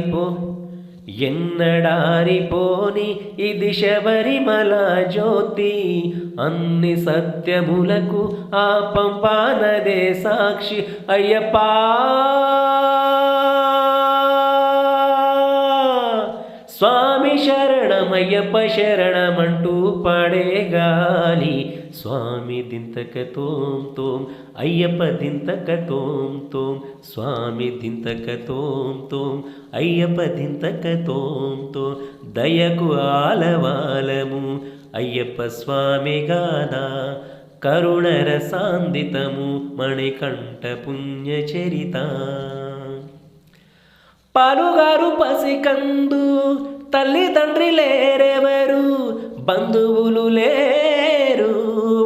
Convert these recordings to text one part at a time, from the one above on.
పో. ఎన్నడారిపోని ఇది శబరిమల జ్యోతి అన్ని సత్యములకు ఆ పంపానదే సాక్షి అయ్యప్పా. స్వామి శరణమయ్యప్ప శరణమంటూ పాడే గాలి. స్వామి దింతక తోం తోం అయ్యప్ప దింతక తోం తోం స్వామి దింతక తోం తోం అయ్యప్ప దింతక తోం తోం. దయకు ఆలవాలము అయ్యప్ప స్వామి గాదా కరుణరసాందితము మణికంఠ పుణ్యచరిత. పాలుగారు పసికందు తల్లిదండ్రి లేరెవరు? బంధువులు లేరు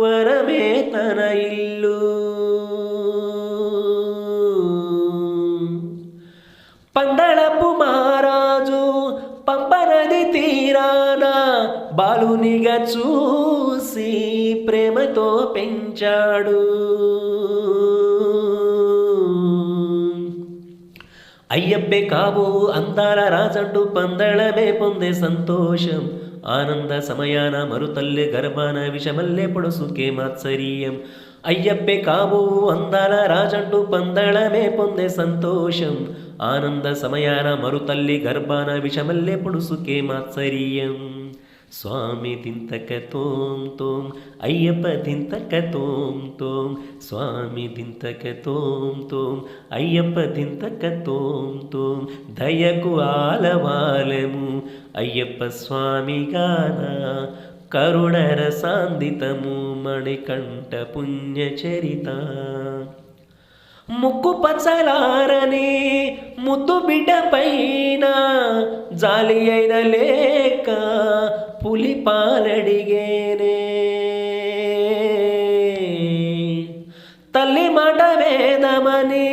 వరమే తన ఇల్లు. పందళపు మహారాజు పంపనది తీరాన బాలునిగా చూసి ప్రేమతో పెంచాడు. అయ్యప్పే కాబో అందాల రాజండు పందళమే పొందే సంతోషం. ఆనంద సమయాన మరుతల్లె గర్భాన విషమల్లె పొడుసుకే మాత్సర్యం. అయ్యప్పే కాబో అందాల రాజండు పందళమే పొందే సంతోషం. ఆనంద సమయాన మరుతల్లి గర్భాన విషమల్లె పొడుసుకే మాత్సర్యం. స్వామి దింతక తోం తోం అయ్యప్ప దింతక తోం తోం స్వామి దింతక తోం తోం అయ్యప్ప దింతక తోం తోం దయకు ఆలవాలము అయ్యప్ప స్వామి గాన కరుణర మణికంఠ పుణ్యచరిత. ముక్కు పచ్చలారనే ముద్దు బిడ్డ పైన జాలి అయిన లేక పులి పాలడిగేనే. తల్లి మాట వేదమని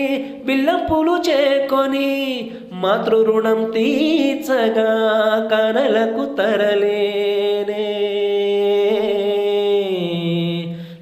విల్లంపులు చేకొని మాతృ రుణం తీర్చగా కనలకు తరలేనే.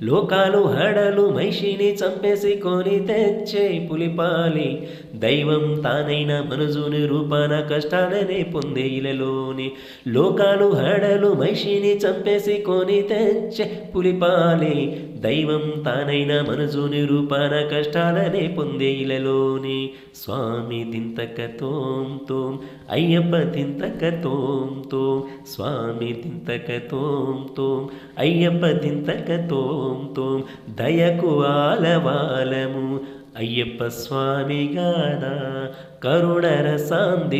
లోకాలు హడలు మైషిని చంపేసి కొని తెచ్చే పులిపాలి. దైవం తానైన మనుజుని రూపాన కష్టాలనే పొందే ఇలలోని లోకాలు హడలు మైషిని చంపేసి కొని తెచ్చే పులిపాలి. దైవం తానైన మనసు నిరూపణ కష్టాలనే పొందే ఇలలోని స్వామి దింతక తోం తోం అయ్యప్ప దింతక తోం తోం స్వామి దింతక తోం తోం అయ్యప్ప దింతక తోం తోం దయకు ఆలవాలము. అయ్యప్ప స్వామి గాదా కరుణర సాంది